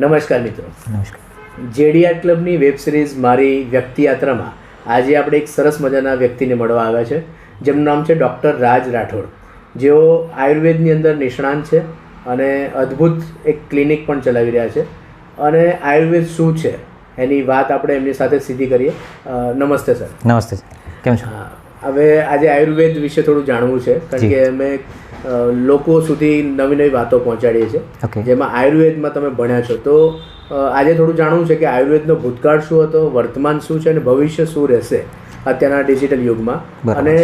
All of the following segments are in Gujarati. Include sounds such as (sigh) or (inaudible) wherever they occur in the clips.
નમસ્કાર મિત્રો. નમસ્કાર જેડીઆર ક્લબની વેબ સિરીઝ મારી વ્યક્તિ યાત્રામાં આજે આપણે એક સરસ મજાના વ્યક્તિને મળવા આવ્યા છે જેમનું નામ છે ડૉક્ટર રાજ રાઠોડ. જેઓ આયુર્વેદની અંદર નિષ્ણાંત છે અને અદ્ભુત એક ક્લિનિક પણ ચલાવી રહ્યા છે. અને આયુર્વેદ શું છે એની વાત આપણે એમની સાથે સીધી કરીએ. નમસ્તે સર. નમસ્તે કેમ છો? હા, હવે આજે આયુર્વેદ વિશે થોડું જાણવું છે કારણ કે અમે લોકો સુધી નવી નવી વાતો પહોંચાડીએ છીએ. જેમાં આયુર્વેદમાં તમે ભણ્યા છો. તો આજે થોડું જાણવું છે કે આયુર્વેદનો ભૂતકાળ શું હતો વર્તમાન શું છે અને ભવિષ્ય શું રહેશે અત્યારના ડિજિટલ યુગમાં. અને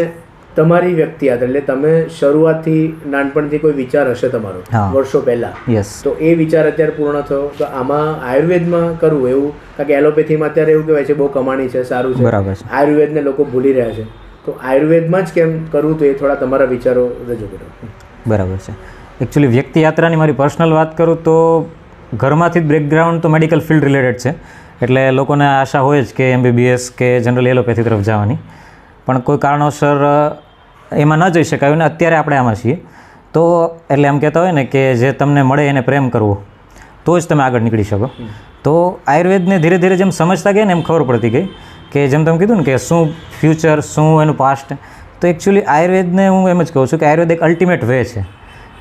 તમારી વ્યક્તિયાત એટલે તમે શરૂઆતથી નાનપણથી કોઈ વિચાર હશે તમારો વર્ષો પહેલા. તો એ વિચાર અત્યારે પૂર્ણ થયો. તો આમાં આયુર્વેદમાં કરવું એવું કારણ કે એલોપેથીમાં અત્યારે એવું કહેવાય છે બહુ કમાણી છે સારું છે. આયુર્વેદને લોકો ભૂલી રહ્યા છે. તો આયુર્વેદમાં જ કેમ કરવું તો એ થોડા તમારા વિચારો રજૂ કરો. બરાબર છે. એકચ્યુઅલી વ્યક્તિ યાત્રાની મારી પર્સનલ વાત કરું તો ઘરમાંથી જ બેકગ્રાઉન્ડ તો મેડિકલ ફિલ્ડ રિલેટેડ છે. એટલે લોકોને આશા હોય જ કે એમબીબીએસ કે જનરલ એલોપેથી તરફ જવાની. પણ કોઈ કારણોસર એમાં ન જઈ શકાયું ને અત્યારે આપણે આમાં છીએ. તો એટલે એમ કહેતા હોય ને કે જે તમને મળે એને પ્રેમ કરવો તો જ તમે આગળ નીકળી શકો. તો આયુર્વેદને ધીરે ધીરે જેમ સમજતા ગયા ને એમ ખબર પડતી ગઈ કે જેમ તમે કીધું ને કે શું ફ્યુચર શું એનું પાસ્ટ તો એકચ્યુઅલી આયુર્વેદને હું એમ જ કહું છું કે આયુર્વેદ એક અલ્ટિમેટ વે છે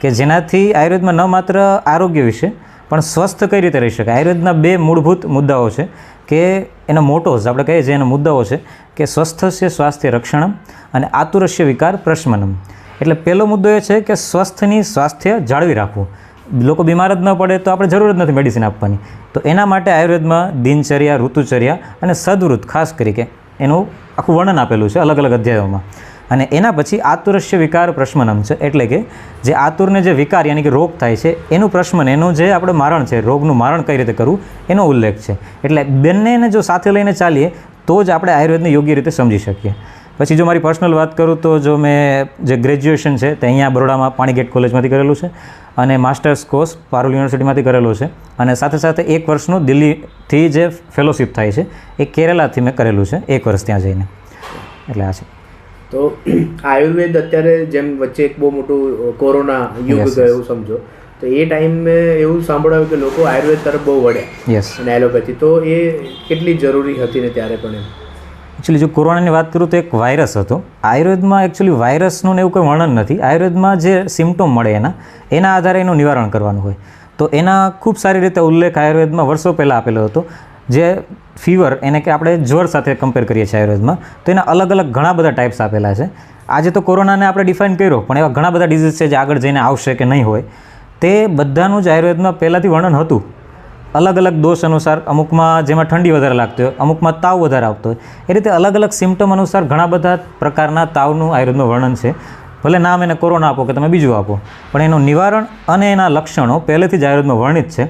કે જેનાથી આયુર્વેદમાં ન માત્ર આરોગ્ય વિશે, પણ સ્વસ્થ કઈ રીતે રહી શકાય? આયુર્વેદના બે મૂળભૂત મુદ્દાઓ છે કે એના મોટોઝ આપણે કહીએ છીએ એના મુદ્દાઓ છે કે સ્વસ્થસ્ય સ્વાસ્થ્ય રક્ષણમ અને આતુરસ્ય વિકાર પ્રશ્મનમ એટલે પહેલો મુદ્દો એ છે કે સ્વસ્થની સ્વાસ્થ્ય જાળવી રાખવું. લોકો બીમાર જ ન પડે તો આપણે જરૂર જ નથી મેડિસિન આપવાની. તો એના માટે આયુર્વેદમાં દિનચર્યા, ઋતુચર્યા અને સદવૃત ખાસ કરીને એનું આખું વર્ણન આપેલું છે અલગ અલગ અધ્યાયોમાં. અને એના પછી આતુરસ્ય વિકાર પ્રશમનમ છે, એટલે કે જે આતુરને જે વિકાર યાની કે રોગ થાય છે, એનું પ્રશમન એનું જે આપણે મારણ છે, રોગનું મારણ કઈ રીતે કરવું, એનો ઉલ્લેખ છે. એટલે બંનેને જો સાથે લઈને ચાલીએ, તો જ આપણે આયુર્વેદને યોગ્ય રીતે સમજી શકીએ. પછી જો મારી પર્સનલ વાત કરું તો જો મેં જે ગ્રેજ્યુએશન છે તે અહીંયા બરોડામાં પાણીગેટ કોલેજમાંથી કરેલું છે અને માસ્ટર્સ કોર્સ પારુલ યુનિવર્સિટીમાંથી કરેલો છે. અને સાથે સાથે એક વર્ષનું દિલ્હીથી જે ફેલોશિપ થાય છે એ કેરેલાથી મેં કરેલું છે એક વર્ષ ત્યાં જઈને. એટલે આ છે. તો (clears throat) આયુર્વેદ અત્યારે જેમ વચ્ચે એક બહુ મોટું કોરોના યુગ ગયો એવું સમજો તો એ ટાઈમે એવું સાંભળાયું કે લોકો આયુર્વેદ તરફ બહુ વળ્યા યસ અને એલોપેથી તો એ કેટલી જરૂરી હતી ને ત્યારે પણ એમ? એકચ્યુઅલી જો કોરોનાની વાત કરું તો એક વાયરસ હતો. આયુર્વેદમાં એકચ્યુઅલી વાયરસનું ને એવું કોઈ વર્ણન નથી. આયુર્વેદમાં જે સિમ્ટોમ મળે એના એના આધારે એનું નિવારણ કરવાનું હોય. તો એના ખૂબ સારી રીતે ઉલ્લેખ આયુર્વેદમાં વર્ષો પહેલાં આપેલો હતો. જે ફીવર એને કે આપણે જ્વર સાથે કમ્પેર કરીએ છીએ આયુર્વેદમાં, તો એના અલગ અલગ ઘણા બધા ટાઈપ્સ આપેલા છે. આજે તો કોરોનાને આપણે ડિફાઇન કર્યો, પણ એવા ઘણા બધા ડિઝીઝ છે જે આગળ જઈને આવશે કે નહીં હોય. તે બધાનું જ આયુર્વેદમાં પહેલાંથી વર્ણન હતું. અલગ અલગ દોષ અનુસાર અમુકમાં જેમાં ઠંડી વધારે લાગતી હોય, અમુકમાં તાવ વધારે આવતો હોય. એ રીતે અલગ અલગ સિમ્ટમ અનુસાર ઘણા બધા પ્રકારના તાવનું આયુર્વેદનું વર્ણન છે. ભલે નામ એને કોરોના આપો કે તમે બીજું આપો, પણ એનું નિવારણ અને એના લક્ષણો પહેલેથી જ આયુર્વેદમાં વર્ણિત છે.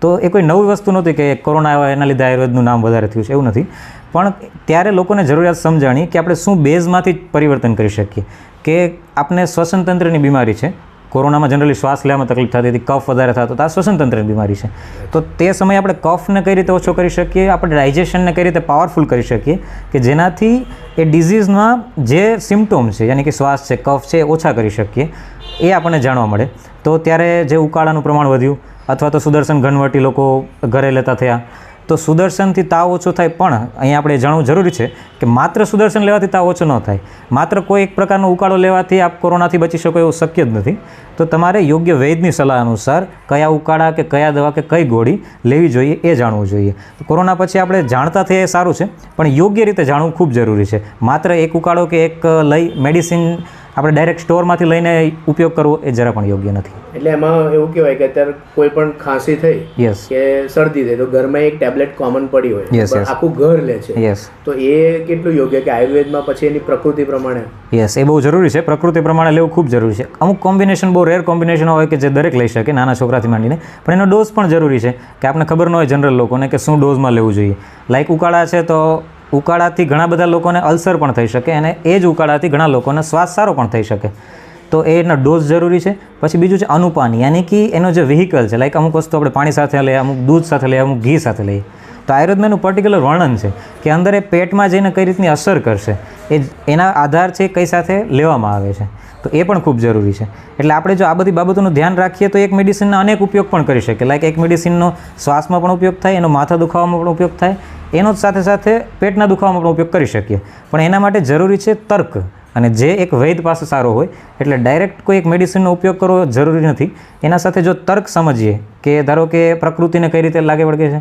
તો એ કોઈ નવી વસ્તુ નહોતી કે કોરોના આવ્યા, એના લીધે આયુર્વેદનું નામ વધારે થયું છે, એવું નથી. પણ ત્યારે લોકોને જરૂરિયાત સમજાણી કે આપણે શું બેઝમાંથી પરિવર્તન કરી શકીએ. કે આપણે શ્વસનતંત્રની બીમારી છે કોરોનામાં જનરલી શ્વાસ લેવામાં તકલીફ થતી હતી, કફ વધારે થતો આ શ્વસન તંત્રની બીમારી છે. તો તે સમયે આપણે કફને કઈ રીતે ઓછો કરી શકીએ, આપણે ડાયજેશનને કઈ રીતે પાવરફુલ કરી શકીએ કે જેનાથી એ ડિઝીઝમાં જે સિમ્ટોમ છે, યાની કે શ્વાસ છે, કફ છે ઓછા કરી શકીએ, એ આપણને જાણવા મળે. તો ત્યારે જે ઉકાળાનું પ્રમાણ વધ્યું અથવા તો સુદર્શન ઘનવટી લોકો ઘરે લેતા થયા તો સુદર્શનથી તાવ ઓછો થાય, પણ અહીંયા આપણે જાણવું જરૂરી છે કે માત્ર સુદર્શન લેવાથી તાવ ઓછો ન થાય. માત્ર કોઈ એક પ્રકારનો ઉકાળો લેવાથી આપ કોરોનાથી બચી શકો એવું શક્ય જ નથી. તો તમારે યોગ્ય વૈદની સલાહ અનુસાર કયા ઉકાળા કે કયા દવા કે કઈ ગોળી લેવી જોઈએ એ જાણવું જોઈએ. કોરોના પછી આપણે જાણતા થઈએ સારું છે, પણ યોગ્ય રીતે જાણવું ખૂબ જરૂરી છે. માત્ર એક ઉકાળો કે એક લઈ મેડિસિન આપણે ડાયરેક્ટ સ્ટોરમાંથી લઈને ઉપયોગ કરવો એ જરા પણ યોગ્ય નથી. એટલે એમાં એવું કહેવાય કે અત્યારે કોઈ પણ ખાંસી થઈ યસ કે શરદી થઈ તો ઘરમાં એક ટેબ્લેટ કોમન પડી હોય. યસ આખું ઘર લે છે. યસ તો એ કેટલું યોગ્ય કે આયુર્વેદમાં પછી એની પ્રકૃતિ પ્રમાણે? યસ એ બહુ જરૂરી છે. પ્રકૃતિ પ્રમાણે લેવું ખૂબ જરૂરી છે. અમુક કોમ્બિનેશન બહુ રેર કોમ્બિનેશન હોય કે જે દરેક લઈ શકે નાના છોકરાથી માંડીને. પણ એનો ડોઝ પણ જરૂરી છે. કે આપણને ખબર ન હોય જનરલ લોકોને કે શું ડોઝમાં લેવું જોઈએ. લાઈક ઉકાળા છે તો ઉકાળાથી ઘણા બધા લોકોને અલ્સર પણ થઈ શકે અને એ જ ઉકાળાથી ઘણા લોકોને શ્વાસ સારો પણ થઈ શકે. તો એનો ડોઝ જરૂરી છે. પછી બીજું છે અનુપાન, યાની કે એનો જે વ્હીકલ છે લાઈક અમુક વસ્તુ આપણે પાણી સાથે લઈએ, અમુક દૂધ સાથે લઈએ, અમુક ઘી સાથે લઈએ. તો આયુર્વેદમાં એનું પર્ટિક્યુલર વર્ણન છે કે અંદર એ પેટમાં જઈને કઈ રીતની અસર કરશે, એ એના આધાર છે કઈ સાથે લેવામાં આવે છે. તો એ પણ ખૂબ જરૂરી છે. એટલે આપણે જો આ બધી બાબતોનું ધ્યાન રાખીએ તો એક મેડિસિનના અનેક ઉપયોગ પણ કરી શકીએ લાઈક એક મેડિસિનનો શ્વાસમાં પણ ઉપયોગ થાય, એનો માથા દુખાવામાં પણ ઉપયોગ થાય, એનો જ સાથે સાથે પેટના દુખાવામાં પણ ઉપયોગ કરી શકીએ. પણ એના માટે જરૂરી છે તર્ક. અને જે એક વૈદ પાસે સારો હોય, એટલે ડાયરેક્ટ કોઈ એક મેડિસિનનો ઉપયોગ કરવો જરૂરી નથી. એના સાથે જો તર્ક સમજીએ કે ધારો કે પ્રકૃતિને કઈ રીતે લાગે વળગે છે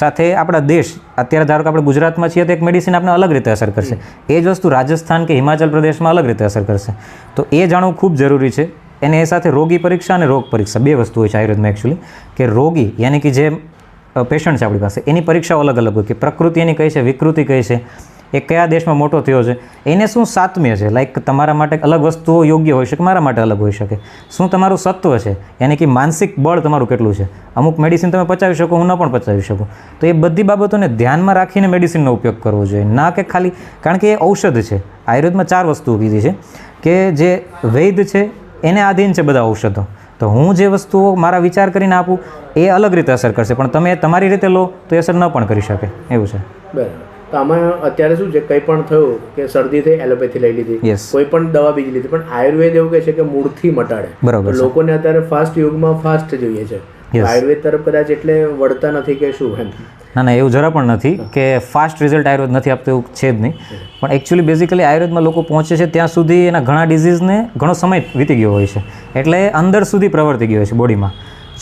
સાથે આપણા દેશ અત્યારે ધારો કે આપણે ગુજરાતમાં છીએ તો એક મેડિસિન આપણે અલગ રીતે અસર કરશે. એ જ વસ્તુ રાજસ્થાન કે હિમાચલ પ્રદેશમાં અલગ રીતે અસર કરશે. તો એ જાણવું ખૂબ જરૂરી છે. એને એ સાથે રોગી પરીક્ષા અને રોગ પરીક્ષા બે વસ્તુ હોય છે આયુર્વેદમાં એકચ્યુઅલી કે રોગી યાની કે જે પેશન્ટ છે આપણી પાસે એની પરીક્ષાઓ અલગ અલગ હોય કે પ્રકૃતિ એની કઈ છે વિકૃતિ કઈ છે. એ કયા દેશમાં મોટો થયો છે? એને શું સાતમ્ય છે? લાઈક તમારા માટે અલગ વસ્તુઓ યોગ્ય હોઈ શકે, મારા માટે અલગ હોઈ શકે. શું તમારું સત્વ છે? યાની કે માનસિક બળ તમારું કેટલું છે? અમુક મેડિસિન તમે પચાવી શકો, હું ન પણ પચાવી શકું. તો એ બધી બાબતોને ધ્યાનમાં રાખીને મેડિસિનનો ઉપયોગ કરવો જોઈએ. ના કે ખાલી, કારણ કે એ ઔષધ છે. આયુર્વેદમાં ચાર વસ્તુઓ કીધી છે કે જે વૈદ છે, એને આધીન છે બધા ઔષધો. તો હું જે વસ્તુઓ મારા વિચાર કરીને આપું, એ અલગ રીતે અસર કરશે. પણ તમે તમારી રીતે લો, તો એ અસર ન પણ કરી શકે. એવું છે. બરાબર. તો આમાં અત્યારે શું છે કંઈ પણ થયું કે શરદી થઈ એલોપેથી લઈ લીધી. કોઈ પણ દવા બીજી લીધી. પણ આયુર્વેદ એવું કહે છે કે મૂળથી મટાડે. બરાબર લોકોને અત્યારે ફાસ્ટ યુગમાં ફાસ્ટ જોઈએ છે. આયુર્વેદ તરફ કદાચ એટલે વળતા નથી કે શું એમ. ના ના એવું જરા પણ નથી કે ફાસ્ટ રિઝલ્ટ આયુર્વેદ નથી આપતું એવું છે જ નહીં. પણ એકચ્યુઅલી બેઝિકલી આયુર્વેદમાં લોકો પહોંચે છે ત્યાં સુધી એના ઘણા ડિઝીઝને ઘણો સમય વીતી ગયો હોય છે. એટલે અંદર સુધી પ્રવર્તી ગયો હોય છે બોડીમાં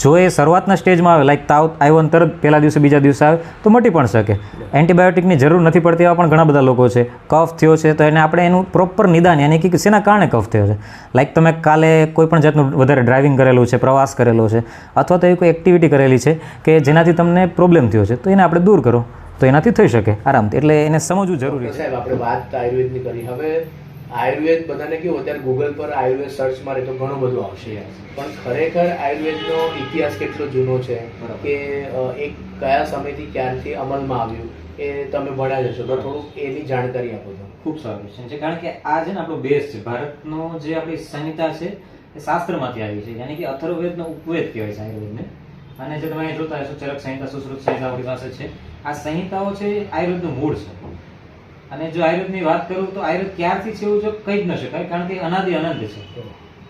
જો એ શરૂઆતના સ્ટેજમાં આવે લાઈક તાવ આવ્યો અને તરત પહેલા દિવસે બીજા દિવસે આવે તો મટી પણ શકે. એન્ટીબાયોટિકની જરૂર નથી પડતી એવા પણ ઘણા બધા લોકો છે. કફ થયો છે તો એને આપણે એનું પ્રોપર નિદાન યાની કે શેના કારણે કફ થયો છે? લાઈક તમે કાલે કોઈ પણ જાતનું વધારે ડ્રાઇવિંગ કરેલું છે પ્રવાસ કરેલો છે અથવા તો એવી કોઈ એક્ટિવિટી કરેલી છે કે જેનાથી તમને પ્રોબ્લેમ થયો છે તો એને આપણે દૂર કરો. તો એનાથી થઈ શકે આરામથી. એટલે એને સમજવું જરૂરી છે. આપણે વાત આયુર્વેદની કરી. હવે આયુર્વેદ બધાને કેવું અત્યારે ગૂગલ પર આયુર્વેદ સર્ચ મારે તો ઘણું બધું આવશે પણ ખરેખર આયુર્વેદનો ઇતિહાસ કેટલો જૂનો છે. કે એક કયા સમયથી ક્યારથી અમલમાં આવ્યું એ તમે ભણ્યા જ હશો તો થોડુંક એની જાણકારી આપો તો. ખૂબ સારું ક્વેશ્ચન છે. કારણ કે આ છે ને આપણો બેઝ છે. ભારતનો જે આપણી સંહિતા છે એ શાસ્ત્રમાંથી આવી છે. યાની કે અથર્વવેદનો ઉપવેદ કહેવાય છે આયુર્વેદને. અને જે તમે જોતા હશો ચરક સંહિતા સુશ્રુત સંહિતા આપણી પાસે છે. આ સંહિતાઓ છે આયુર્વેદનું મૂળ છે. અને જો આયુર્વેદની વાત કરું તો આયુર્વેદ ક્યારથી છે એવું જો કહી જ ન શકાય, કારણ કે અનાદિ અનંત છે.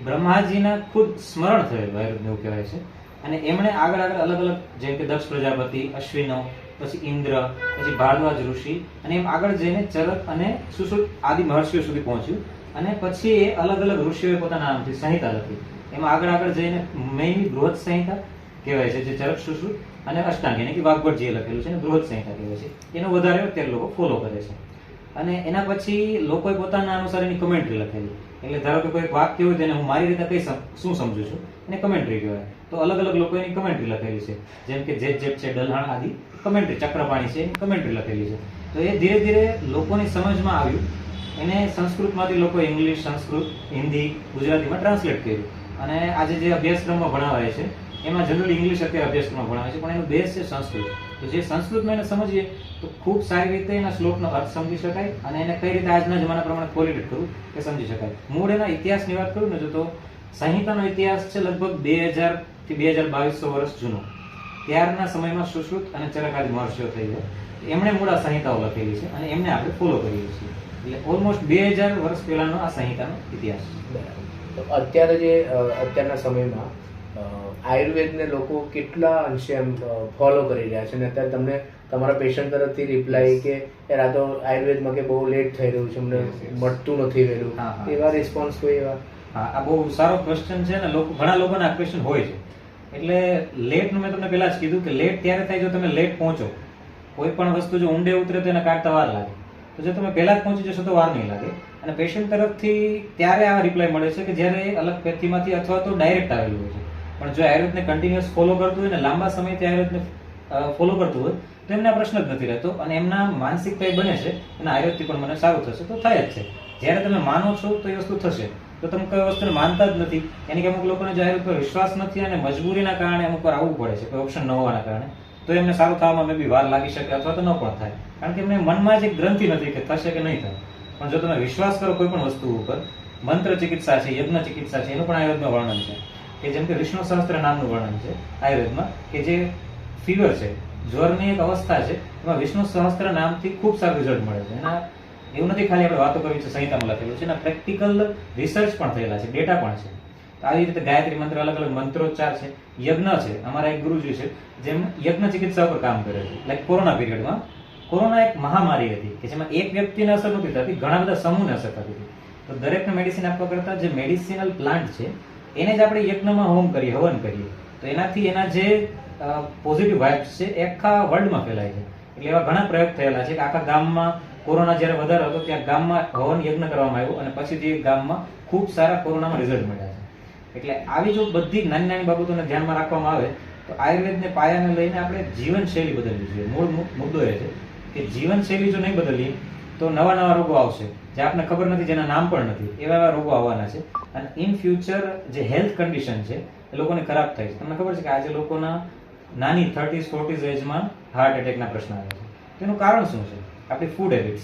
બ્રહ્માજીના ખુદ સ્મરણ થયેલું આયુર્વેદને એવું કહેવાય છે. અને એમણે આગળ આગળ અલગ અલગ, જેમ કે દક્ષ પ્રજાપતિ અશ્વિનો પછી ઇન્દ્ર, પછી ભારદ્વાજ ઋષિ, અને એમ આગળ જઈને ચરક અને સુશ્રુત આદિ મહર્ષિઓ સુધી પહોંચ્યું. અને પછી એ અલગ અલગ ઋષિઓએ પોતાના નામથી સંહિતા લખી. એમાં આગળ આગળ જઈને મેઇનલી બૃહદ સંહિતા કહેવાય છે, જે ચરક સુશ્રુત અને અષ્ટાંગ એટલે કે વાઘભટજીએ લખેલું છે, અને બૃહદ સંહિતા કહેવાય છે. એનો વધારે અત્યારે લોકો ફોલો કરે છે. અને એના પછી લોકોએ પોતાના અનુસાર એની કમેન્ટ્રી લખેલી. એટલે ધારો કે કોઈ વાક્ય હોય જેને હું મારી રીતે કઈ શું સમજુ છું, એને કમેન્ટ્રી કહેવાય. તો અલગ અલગ લોકો એની કમેન્ટ્રી લખેલી છે. જેમ કે જેટ જેટ છે, ડલહાણ આદિ કમેન્ટ્રી ચક્રપાણી છે કમેન્ટ્રી લખેલી છે. તો એ ધીરે ધીરે લોકોની સમજમાં આવ્યું. એને સંસ્કૃતમાંથી લોકો ઇંગ્લિશ, સંસ્કૃત, હિન્દી, ગુજરાતીમાં ટ્રાન્સલેટ કર્યું. અને આજે જે અભ્યાસક્રમમાં ભણાવાય છે, એમાં જનરલી ઇંગ્લિશ અત્યારે અભ્યાસક્રમમાં ભણાવે છે, પણ એનો બેઝ છે સંસ્કૃત. તો જે સંસ્કૃતમાં એને સમજીએ, તો ખૂબ સારી રીતે એના શ્લોકનો અર્થ સમજી શકાય અને એને કઈ રીતે આજના જમાના પ્રમાણે કોરિલેટ કરવું એ સમજી શકાય. મૂળ એના ઇતિહાસની વાત કરું ને, જો તો સંહિતાનો ઇતિહાસ છે લગભગ બે હજારથી બે હજાર બાવીસો વર્ષ જૂનો. ત્યારના સમયમાં સુશ્રુત અને ચરકાદી મહર્ષિઓ થઈ ગયા. એમણે મૂળ આ સંહિતાઓ લખેલી છે અને એમને આપણે ફોલો કરીએ છીએ. એટલે ઓલમોસ્ટ બે હજાર વર્ષ પહેલાનો આ સંહિતાનો ઇતિહાસ છે. અત્યારે જે અત્યારના સમયમાં આયુર્વેદને લોકો કેટલા અંશે એમ ફોલો કરી રહ્યા છે અને અત્યારે તમને તમારા પેશન્ટ તરફથી રિપ્લાય કે યાર આ તો આયુર્વેદમાં કે બહુ લેટ થઈ રહ્યું છે અમને. મળતું નથી વહેલું. એવા રિસ્પોન્સ કોઈ એવા? હા આ બહુ સારો ક્વેશ્ચન છે ને લોકો ઘણા લોકોને ક્વેશ્ચન હોય છે. એટલે લેટનું મેં તમને પહેલાં જ કીધું કે લેટ ત્યારે થાય જો તમે લેટ પહોંચો. કોઈ પણ વસ્તુ જો ઊંડે ઉતરે તો એને કાઢતા વાર લાગે. તો જો તમે પહેલાં જ પહોંચી જશો તો વાર નહીં લાગે. અને પેશન્ટ તરફથી ત્યારે આ રિપ્લાય મળે છે કે જ્યારે અલગ પેથીમાંથી અથવા તો ડાયરેક્ટ આવેલું હોય છે. પણ જો આયુર્વેદને કન્ટિન્યુઅસ ફોલો કરતું હોય ને, લાંબા સમયથી આયુર્વેદને ફોલો કરતું હોય, તો એમને પ્રશ્ન જ નથી રહેતો. અને એમના માનસિકતા એ બને છે અને આયુર્વેદથી પણ મને સારું થશે, તો થાય જ છે. જ્યારે તમે માનો છો, તો એ વસ્તુ થશે. તો તમે કોઈ વસ્તુને માનતા જ નથી. એની કે અમુક લોકોને જાહેર પર વિશ્વાસ નથી અને મજબૂરીના કારણે અમુક વાર આવવું પડે છે, કોઈ ઓપ્શન ન હોવાના કારણે, તો એમને સારું થવામાં મેં બી વાર લાગી શકે અથવા તો ન પણ થાય. કારણ કે એમને મનમાં જ એક ગ્રંથિ નથી કે થશે કે નહીં થાય. પણ જો તમે વિશ્વાસ કરો કોઈ પણ વસ્તુ ઉપર, મંત્ર ચિકિત્સા છે, યજ્ઞ ચિકિત્સા છે, એનું પણ આયુર્વેદમાં વર્ણન છે. કે જેમ કે વિષ્ણુ સહસ્ત્ર નામનું વર્ણન છે આયુર્વેદમાં, કે જે ફીવર છે, જ્વરની એક અવસ્થા છે, એમાં વિષ્ણુ સહસ્ત્ર નામથી ખૂબ સારું રિઝલ્ટ મળે છે. એના, એવું નથી ખાલી આપણે વાતો કરવી છે સંહિતામાં લખેલું છે અને પ્રેક્ટિકલ રિસર્ચ પણ થયેલા છે ડેટા પણ છે. તો આવી રીતે ગાયત્રી મંત્ર, અલગ અલગ મંત્રોચ્ચાર છે. યજ્ઞ છે, અમારા એક ગુરુજી છે, જેમ યજ્ઞ ચિકિત્સા પર કામ કરે છે. લાઈક કોરોના પીરિયડમાં કોરોના એક મહામારી હતી, કે જેમાં એક વ્યક્તિને અસર નહોતી થતી, ઘણા બધા સમૂહને અસર થતી હતી. તો દરેકને મેડિસિન આપવા કરતાં જે મેડિસિનલ પ્લાન્ટ છે એને જ આપણે યજ્ઞમાં હોમ કરીએ, હવન કરીએ. તો એનાથી એના જે પોઝિટિવ વાઇબ્સ છે, એ આખા વર્લ્ડમાં ફેલાય છે. એટલે એવા ઘણા પ્રયોગ થયેલા છે કે આખા ગામમાં કોરોના જ્યારે વધારે હતો, ત્યાં ગામમાં હવન યજ્ઞ કરવામાં આવ્યું અને પછીથી તે ગામમાં ખૂબ સારા કોરોનામાં રિઝલ્ટ મળ્યા છે. એટલે આવી જો બધી નાની નાની બાબતોને ધ્યાનમાં રાખવામાં આવે, તો આયુર્વેદને પાયાને લઈને આપણે જીવનશૈલી બદલવી જોઈએ. મૂળ મુદ્દો એ છે કે જીવનશૈલી જો નહીં બદલીએ તો નવા નવા રોગો આવશે. જે આપને ખબર નથી, જેના નામ પણ નથી. એવા એવા રોગો આવવાના છે. અને ઇન ફ્યુચર જે હેલ્થ કન્ડિશન છે, એ લોકોને ખરાબ થાય છે. તમને ખબર છે કે આજે લોકોના નાની થર્ટીઝ ફોર્ટીઝ એજમાં હાર્ટ એટેકના પ્રશ્ન આવે છે. તેનું કારણ શું છે? આપણી ફૂડ હેબિટ્સ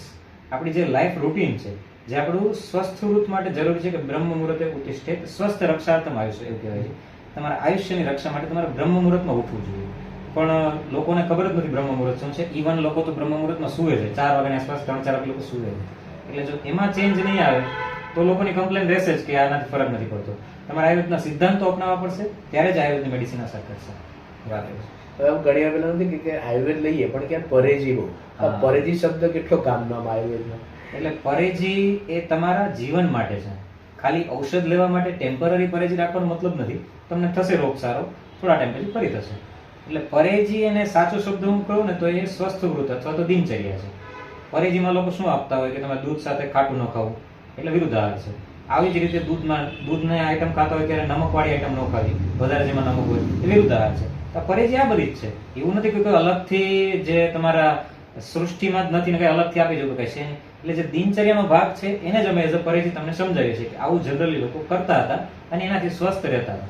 આપણી જે લાઈફ રૂટીન છે, જે આપણું સ્વસ્થ વૃત્ત માટે જરૂરી છે કે બ્રહ્મ મુહૂર્તે ઉત્તિષ્ઠે સ્વસ્થ રક્ષાર્થમ આયુષ્ય એવું કહેવાય છે. તમારા આયુષ્યની રક્ષા માટે તમારે બ્રહ્મ મુહૂર્તમાં ઉઠવું જોઈએ. પણ લોકોને ખબર જ નથી બ્રહ્મ મુહૂર્ત શું છે. ઇવન લોકો તો બ્રહ્મ મુહૂર્તમાં સુવે છે. ચાર વાગ્યાની આસપાસ ત્રણ ચાર લોકો સુવે છે. એટલે જો એમાં ચેન્જ નહીં આવે તો લોકોની કમ્પ્લેન રહેશે જ કે આનાથી ફરક નથી પડતો. તમારે આયુર્વેદના સિદ્ધાંતો અપનાવવા પડશે ત્યારે જ આયુર્વેદની મેડિસિન અસર કરશે. બરાબર આમ ઘણી વાર પેલા નથી કે- આયુર્વેદ લઈએ પણ ક્યાં પરેજી બહુ. આ પરેજી શબ્દ કેટલો કામનો આયુર્વેદમાં એટલે પરેજી એ તમારા જીવન માટે છે. ખાલી ઔષધ લેવા માટે ટેમ્પરરી પરેજી રાખવાનો મતલબ નથી. તમને થશે રોગ સારો થોડા ટાઈમ પછી ફરી થશે. એટલે પરેજી એને સાચો શબ્દ હું કહું ને તો એ સ્વસ્થ વૃત અથવા તો દિનચર્યા છે. પરેજીમાં લોકો શું આપતા હોય કે તમે દૂધ સાથે ખાટું ન ખાવું? એટલે વિરુદ્ધ આહાર છે. આવી જ રીતે દૂધમાં, દૂધને આઈટમ ખાતા હોય ત્યારે નમકવાળી આઈટમ ન ખાવી. વધારે જેમાં નમક હોય એ વિરુદ્ધ આહાર છે. તો પરેજી આ બધી જ છે. એવું નથી કે કોઈ અલગથી જે તમારા સૃષ્ટિમાં જ નથી ને કઈ અલગથી આપી જવું છે. એટલે જે દિનચર્યાનો ભાગ છે એને જ અમે એઝ અ પરેજી તમને સમજાવીએ છીએ કે આવું જનરલી લોકો કરતા હતા અને એનાથી સ્વસ્થ રહેતા હતા.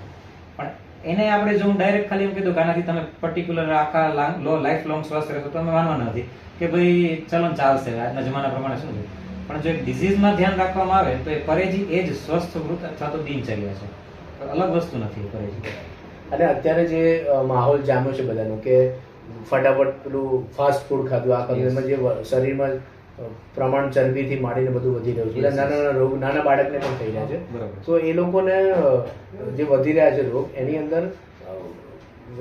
પણ એને આપણે જો હું ડાયરેક્ટ ખાલી એમ કીધું કે આનાથી તમે પર્ટિક્યુલર આખા લો લાઈફ લોંગ સ્વસ્થ રહેશો તો અમે માનવાના નથી. કે ભાઈ ચલન ચાલશે. આજના જમાના પ્રમાણે શું છે? પણ જો એક ડિઝીઝમાં ધ્યાન રાખવામાં આવે તો એ પરેજી એ જ સ્વસ્થ વૃત અથવા તો દિનચર્યા છે. અલગ વસ્તુ નથી પરેજી. અને અત્યારે જે માહોલ જામ્યો છે બધાનો કે ફટાફટ પેલું ફાસ્ટ ફૂડ ખાધું આ ખાધું એમાં જે શરીરમાં પ્રમાણ ચરબીથી માંડીને બધું વધી રહ્યું છે. એટલે નાના નાના રોગ નાના બાળકને પણ થઈ રહ્યા છે. તો એ લોકોને જે વધી રહ્યા છે રોગ એની અંદર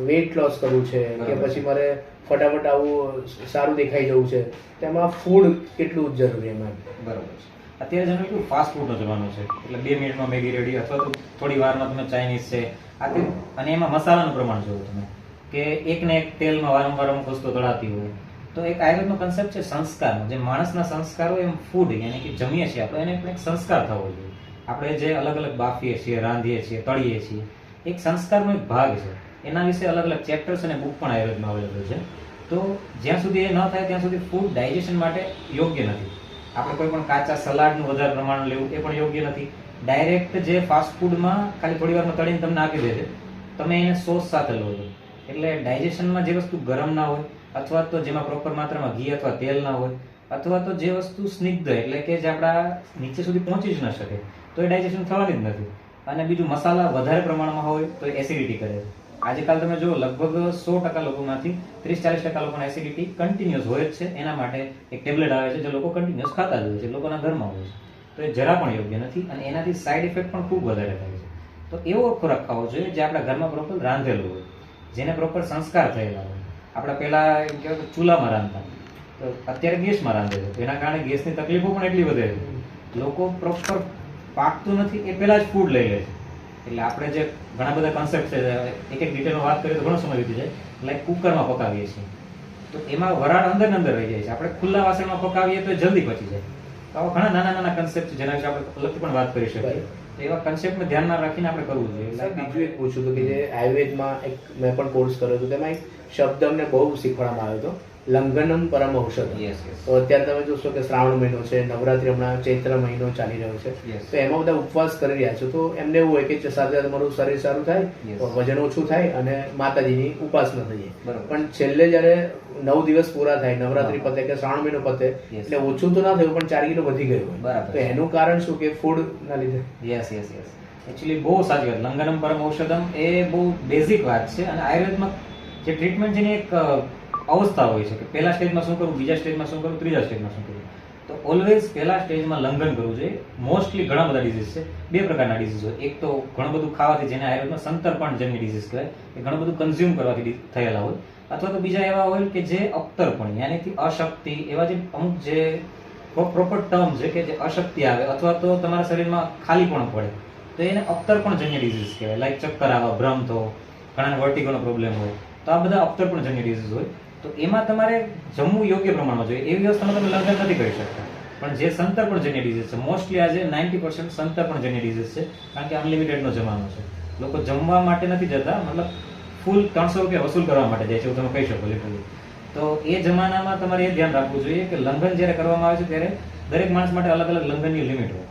વેઇટ લોસ કરવું છે કે પછી મારે ફટાફટ આવું સારું દેખાઈ જવું છે તેમાં ફૂડ કેટલું જરૂરી એમાં બરાબર છે. અત્યારે જનરલ કેટલું ફાસ્ટ ફૂડનો જમાનો છે. એટલે બે મિનિટમાં મેગી રેડી અથવા તો થોડી વારમાં તમે ચાઇનીઝ છે. આ અને એમાં મસાલાનું પ્રમાણ જોવો તમે કે એક ને એક તેલમાં વારંવાર અમુક વસ્તુ તળાતી હોય. તો એક આયુર્વેદનો કન્સેપ્ટ છે સંસ્કારનો. જે માણસના સંસ્કારો એમ ફૂડ યાની કે જમીએ છીએ આપણે, એને એક સંસ્કાર થવો જોઈએ. આપણે જે અલગ અલગ બાફીએ છીએ, રાંધીએ છીએ, તળીએ છીએ, એક સંસ્કારનો એક ભાગ છે. એના વિશે અલગ અલગ ચેપ્ટર્સ અને બુક પણ આયુર્વેદમાં અવેલેબલ છે. તો જ્યાં સુધી એ ન થાય, ત્યાં સુધી ફૂડ ડાયજેશન માટે યોગ્ય નથી. આપણે કોઈ પણ કાચા સલાડનું વધારે પ્રમાણ લેવું, એ પણ યોગ્ય નથી. ડાયરેક્ટ જે ફાસ્ટ ફૂડમાં ખાલી થોડી વારમાં તળીને તમને આપી દે છે. તમે એને સોસ સાથે લો છો. એટલે ડાયજેશનમાં જે વસ્તુ ગરમ ના હોય અથવા તો જેમાં પ્રોપર માત્રામાં ઘી અથવા તેલ ના હોય, અથવા તો જે વસ્તુ સ્નિગ્ધ એટલે કે જે આપણા નીચે સુધી પહોંચી જ ન શકે, તો એ ડાયજેશન થવાની જ નથી. અને બીજું મસાલા વધારે પ્રમાણમાં હોય, તો એસિડિટી કરે. આજકાલ તમે જુઓ, લગભગ સો ટકા લોકોમાંથી ત્રીસ ચાલીસ ટકા લોકોને એસિડિટી કન્ટિન્યુઅસ હોય જ છે. એના માટે એક ટેબ્લેટ આવે છે, જે લોકો કન્ટિન્યુઅસ ખાતા જ હોય છે, લોકોના ઘરમાં હોય છે. તો એ જરા પણ યોગ્ય નથી અને એનાથી સાઈડ ઇફેક્ટ પણ ખૂબ વધારે થાય છે. તો એવો ખોરાક ખાવો જોઈએ જે આપણા ઘરમાં પ્રોપર રાંધેલું હોય, જેને પ્રોપર સંસ્કાર થયેલા હોય. આપણે પહેલા એમ કહેવાય કે ચૂલામાં રાંધતા. તો અત્યારે ગેસમાં રાંધે છે. એના કારણે ગેસની તકલીફો પણ એટલી વધે છે. લોકો પ્રોપર પાકતું નથી, એ પહેલાં જ ફૂડ લઈ લે છે. એટલે આપણે જે ઘણા બધા કન્સેપ્ટ છે એક એક ડિટેલમાં વાત કરીએ તો ઘણો સમય વીતી જાય. લાઈક કુકરમાં પકાવીએ છીએ. તો એમાં વરાળ અંદર અંદર રહી જાય છે. આપણે ખુલ્લા વાસણમાં પકાવીએ તો જલ્દી પચી જાય. તો આવા ઘણા નાના નાના કન્સેપ્ટ છે, જેના વિશે આપણે અલગથી પણ વાત કરી શકીએ. એવા કન્સેપ્ટને ધ્યાનમાં રાખીને આપણે કરવું જોઈએ. સાહેબ બીજું એક પૂછ્યું હતું કે જે આયુર્વેદમાં એક મેં પણ કોર્સ કર્યો હતો, તેમાં એક શબ્દ અમને બહુ શીખવાડવામાં આવ્યો હતો. લંઘનમ પરમ ઔષધ. તો અત્યારે તમે જોશો કે શ્રાવણ મહિનો છે નવરાત્રી હમણાં ચૈત્ર મહિનો ચાલી રહ્યો છે. તો એમાં બધા ઉપવાસ કરી રહ્યા છો. તો એમને એવું હોય કે સાથે તમારું શરીર સારું થાય વજન ઓછું થાય અને માતાજીની ઉપાસના થઈ જાય. પણ છેલ્લે જ્યારે નવ દિવસ પૂરા થાય નવરાત્રી પતે કે શ્રાવણ મહિનો પતે એટલે ઓછું તો ના થયું પણ ચાર કિલો વધી ગયું બરાબર. તો એનું કારણ શું કે ફૂડ ના લીધે? યસ યસ યસ એકચ્યુઅલી બહુ સાચી વાત. લંગનમ પરમ ઔષધમ એ બહુ બેઝિક વાત છે. અને આયુર્વેદમાં જે ટ્રીટમેન્ટ છે એની એક અવસ્થા હોય છે કે પહેલા સ્ટેજમાં શું કરવું, બીજા સ્ટેજમાં શું કરવું, ત્રીજા સ્ટેજમાં શું કરવું. તો ઓલવેઝ પહેલા સ્ટેજમાં લંઘન કરવું જોઈએ. મોસ્ટલી ઘણા બધા ડિઝીઝ છે. બે પ્રકારના ડિઝીઝ હોય. એક તો ઘણું બધું ખાવાથી જેને આયુર્વેદમાં સંતરપણ જન્ય ડિઝીઝ કહેવાય, એ ઘણું બધું કન્ઝ્યુમ કરવાથી થયેલા હોય. અથવા તો બીજા એવા હોય કે જે અપતરપણ યાનીથી અશક્તિ, એવા જે અમુક જે પ્રોપર ટર્મ છે કે જે અશક્તિ આવે, અથવા તો તમારા શરીરમાં ખાલી પણ પડે, તો એને અપતરપણ જન્ય ડિઝીઝ કહેવાય. લાઈક ચક્કર આવા, ભ્રમ થવો ઘણા વર્ટિકોનો પ્રોબ્લેમ હોય, તો આ બધા અપતરપણ જન્ય ડિઝીઝ હોય. તો એમાં તમારે જમવું યોગ્ય પ્રમાણમાં જોઈએ. એવી વ્યવસ્થામાં તમે લંઘન નથી કરી શકતા. પણ જે સંતર્પણ જન્ય ડિઝીઝ છે મોસ્ટલી આજે નાઇન્ટી પર્સન્ટ સંતર્પણજન્ય ડિઝીઝ છે, કારણ કે અનલિમિટેડનો જમાનો છે. લોકો જમવા માટે નથી જતા, મતલબ ફૂલ ત્રણસો રૂપિયા વસૂલ કરવા માટે જાય છે એવું તમે કહી શકો લિટરલી તો એ જમાનામાં તમારે એ ધ્યાન રાખવું જોઈએ કે લંઘન જ્યારે કરવામાં આવે છે ત્યારે દરેક માણસ માટે અલગ અલગ લંઘનની લિમિટ હોય.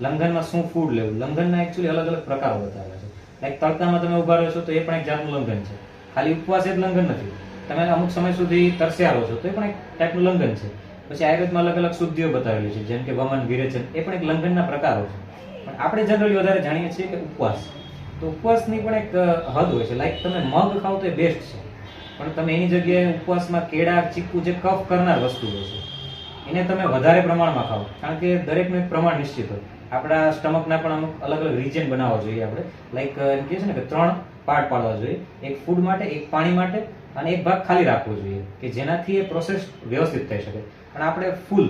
લંઘનમાં શું ફૂડ લેવું? લંઘનના એકચ્યુઅલી અલગ અલગ પ્રકારો બતાવ્યા છે. લાઈક તડકામાં તમે ઊભા રહો છો તો એ પણ એક જાતનું લંઘન છે. ખાલી ઉપવાસ એ જ લંઘન નથી. તમે અમુક સમય સુધી તરસ્યા રહો છો, તો એ પણ એક ટાઈપનું લંઘન છે. પછી આયુર્વેદમાં અલગ અલગ શુદ્ધિઓ બતાવેલી છે, જેમ કે વમન, વિરેચન, એ પણ એક લંઘનના પ્રકારો છે. પણ આપણે જનરલી વધારે જાણીએ છીએ કે ઉપવાસ. તો ઉપવાસની પણ એક હદ હોય છે લાઈક તમે મગ ખાવ તો એ બેસ્ટ છે. પણ તમે એની જગ્યાએ ઉપવાસમાં કેળા, ચીકુ, જે કફ કરનાર વસ્તુ હોય છે, એને તમે વધારે પ્રમાણમાં ખાઓ. કારણ કે દરેકનું એક પ્રમાણ નિશ્ચિત હોય. આપણા સ્ટમકના પણ અમુક અલગ અલગ રીજન બનાવવા જોઈએ આપણે. લાઈક એમ કહે છે ને કે ત્રણ પાર્ટ પાડવા જોઈએ. એક ફૂડ માટે, એક પાણી માટે અને એક ભાગ ખાલી રાખવો જોઈએ કે જેનાથી એ પ્રોસેસ વ્યવસ્થિત થઈ શકે. અને આપણે ફૂલ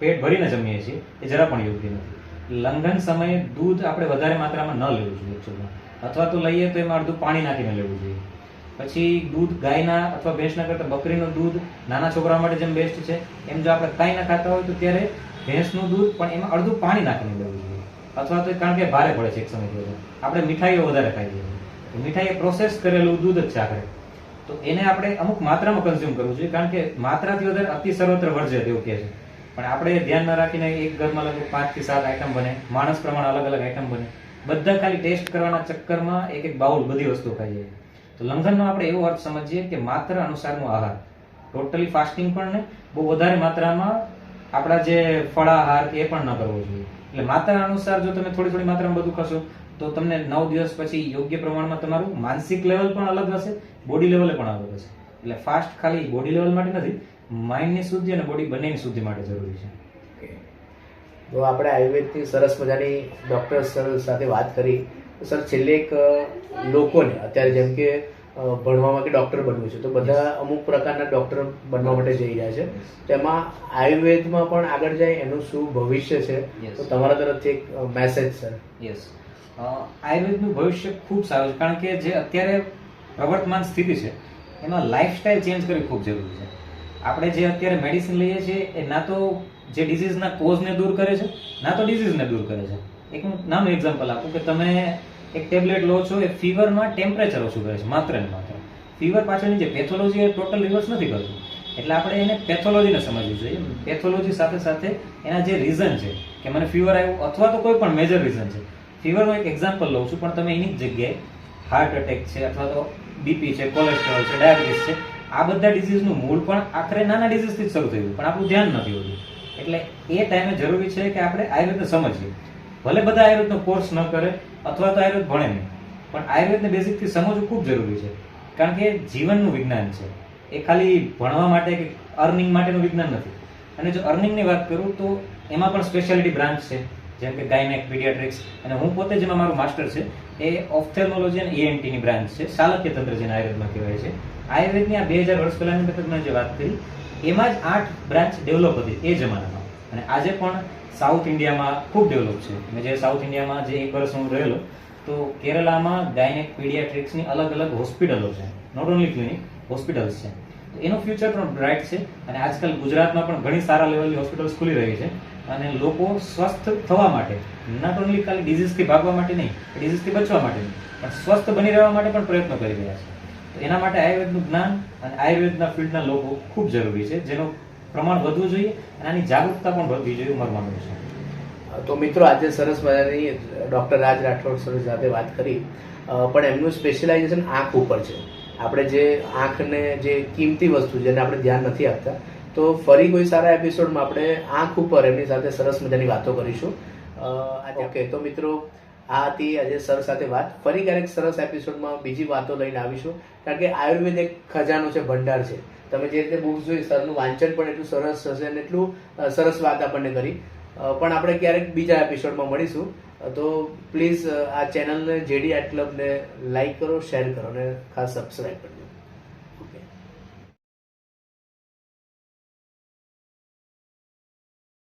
પેટ ભરીને જમીએ છીએ, એ જરા પણ યોગ્ય નથી. લંઘન સમયે દૂધ આપણે વધારે માત્રામાં ન લેવું જોઈએ એકચુઅલમાં અથવા તો લઈએ તો એમાં અડધું પાણી નાખીને લેવું જોઈએ. પછી દૂધ ગાયના અથવા ભેંસના કરતાં બકરીનું દૂધ નાના છોકરા માટે જેમ બેસ્ટ છે, એમ જો આપણે કાંઈ ના ખાતા હોય તો ત્યારે ભેંસનું દૂધ પણ એમાં અડધું પાણી નાખીને લેવું જોઈએ. અથવા તો કારણ કે ભારે પડે છે એક સમય આપણે મીઠાઈઓ વધારે ખાઈ છીએ મીઠાઈ પ્રોસેસ કરેલું દૂધ જ છે આખરે. તો એને આપણે અમુક માત્રામાં કન્ઝ્યુમ કરવું જોઈએ, કારણ કે માત્રાથી વધારે અતિ સર્વત્ર વર્જે એવું કહે છે. પણ આપણે ધ્યાન ના રાખીને એક ઘરમાં લગભગ પાંચથી સાત આઈટમ બને, માણસ પ્રમાણે અલગ અલગ આઈટમ બને, બધા ખાલી ટેસ્ટ કરવાના ચક્કરમાં એક એક બાઉલ બધી વસ્તુ ખાઈએ તો લંઘનનો આપણે એવો અર્થ સમજીએ કે માત્ર અનુસારનો આહાર. ટોટલી ફાસ્ટિંગ પણ ને બહુ વધારે માત્રામાં આપણા જે ફળાહાર એ પણ ન કરવો જોઈએ. એટલે માત્ર અનુસાર જો તમે થોડી થોડી માત્રામાં બધું ખાશો તો તમને નવ દિવસ પછી યોગ્ય પ્રમાણમાં તમારું માનસિક લેવલ પણ અલગ હશે બોડી લેવલે પણ અલગ હશે. એટલે ફાસ્ટ ખાલી બોડી લેવલ માટે નથી માઇન્ડની શુદ્ધિ અને બોડી બંનેની શુદ્ધિ માટે જરૂરી છે. તો આપણે આયુર્વેદની સરસ મજાની ડૉક્ટર સર સાથે વાત કરી. સર છેલ્લે એક લોકોને અત્યારે જેમ કે ભણવામાં કે ડૉક્ટર બનવું છે તો બધા અમુક પ્રકારના ડૉક્ટર બનવા માટે જઈ રહ્યા છે. તેમાં આયુર્વેદમાં પણ આગળ જાય એનું શું ભવિષ્ય છે. તો તમારા તરફથી એક મેસેજ સર યસ આયુર્વેદનું ભવિષ્ય ખૂબ સારું છે, કારણ કે જે અત્યારે પ્રવર્તમાન સ્થિતિ છે, એમાં લાઇફસ્ટાઇલ ચેન્જ કરવી ખૂબ જરૂરી છે. આપણે જે અત્યારે મેડિસિન લઈએ છીએ, એ ના તો જે ડિઝીઝના કોઝને દૂર કરે છે, ના તો ડિઝીઝને દૂર કરે છે. એક હું નાનું એક્ઝામ્પલ આપું કે તમે એક ટેબ્લેટ લો છો, એ ફીવરમાં ટેમ્પરેચર ઓછું કરે છે, માત્ર ને માત્ર. ફીવર પાછળની જે પેથોલોજી એ ટોટલ રિવર્સ નથી કરતું. એટલે આપણે એને પેથોલોજીને સમજવું જોઈએ. પેથોલોજી સાથે સાથે એના જે રીઝન છે, કે મને ફીવર આવ્યું, અથવા તો કોઈ પણ મેજર રીઝન છે ફીવરનું એક એક્ઝામ્પલ લઉં છું, પણ તમે એની જગ્યાએ હાર્ટ એટેક છે અથવા તો બીપી છે કોલેસ્ટ્રોલ છે ડાયાબિટીસ છે, આ બધા ડિઝીઝનું મૂળ પણ આખરે નાના ડિઝીઝથી જ શરૂ થયું પણ આપણું ધ્યાન નથી હોતું. એટલે એ ટાઈમે જરૂરી છે કે આપણે આયુર્વેદને સમજીએ. ભલે બધા આયુર્વેદનો કોર્સ ન કરે અથવા તો આયુર્વેદ ભણે નહીં, પણ આયુર્વેદને બેઝિકથી સમજવું ખૂબ જરૂરી છે. કારણ કે જીવનનું વિજ્ઞાન છે. એ ખાલી ભણવા માટે કે અર્નિંગ માટેનું વિજ્ઞાન નથી. અને જો અર્નિંગની વાત કરું તો એમાં પણ સ્પેશિયાલિટી બ્રાન્ચ છે. જેમ કે ગાયનેક, પીડિયાટ્રિક્સ અને હું પોતે જેમાં મારું માસ્ટર છે, એ ઓફથેલ્મોલોજી અને એએનટીની બ્રાન્ચ છે શાલક્ય તંત્ર જેને આયુર્વેદમાં કહેવાય છે. આયુર્વેદની આ બે હજાર વર્ષ પહેલાની મેં જે વાત કરી, એમાં જ આઠ બ્રાન્ચ ડેવલપ હતી એ જમાનામાં. અને આજે પણ સાઉથ ઇન્ડિયામાં ખૂબ ડેવલપ છે. મેં જે સાઉથ ઇન્ડિયામાં જે એક વર્ષ હું રહેલો, તો કેરલામાં ગાયનેક, પીડિયાટ્રિક્સની અલગ અલગ હોસ્પિટલો છે. નોટ ઓનલી ક્લિનિક હોસ્પિટલ્સ છે. એનું ફ્યુચર પણ બ્રાઇટ છે. અને આજકાલ ગુજરાતમાં પણ ઘણી સારા લેવલની હોસ્પિટલ્સ ખુલી રહી છે. અને લોકો સ્વસ્થ થવા માટે નોટ ઓનલી ખાલી ડિઝીઝથી ભાગવા માટે નહીં ડિઝીઝથી બચવા માટે નહીં, પણ સ્વસ્થ બની રહેવા માટે પણ પ્રયત્નો કરી રહ્યા છે. તો એના માટે આયુર્વેદનું જ્ઞાન અને આયુર્વેદના ફિલ્ડના લોકો ખૂબ જરૂરી છે, જેનું પ્રમાણ વધવું જોઈએ અને આની જાગૃતતા પણ વધવી જોઈએ ઉંમરમાં છે. તો મિત્રો, આજે સરસ મજાની ડૉક્ટર રાજ રાઠોડ સર સાથે વાત કરી. પણ એમનું સ્પેશિયલાઇઝેશન આંખ ઉપર છે. આપણે જે આંખને જે કિંમતી વસ્તુ જેને આપણે ધ્યાન નથી આપતા તો ફરી કોઈ સારા એપિસોડમાં આપણે આંખ ઉપર એમની સાથે સરસ મજાની વાતો કરીશું. ઓકે તો મિત્રો આ હતી આજે સર સાથે વાત. ફરી ક્યારેક સરસ એપિસોડમાં બીજી વાતો લઈને આવીશું. કારણ કે આયુર્વેદ એક ખજાનો છે ભંડાર છે. તમે જે રીતે બુક્સ જોઈ સરનું વાંચન પણ એટલું સરસ હશે અને એટલું સરસ વાત આપણને કરી. પણ આપણે ક્યારેક બીજા એપિસોડમાં મળીશું. તો પ્લીઝ આ ચેનલને જેડી આર્ટ ક્લબને લાઈક કરો શેર કરો અને ખાસ સબસ્ક્રાઈબ કરજો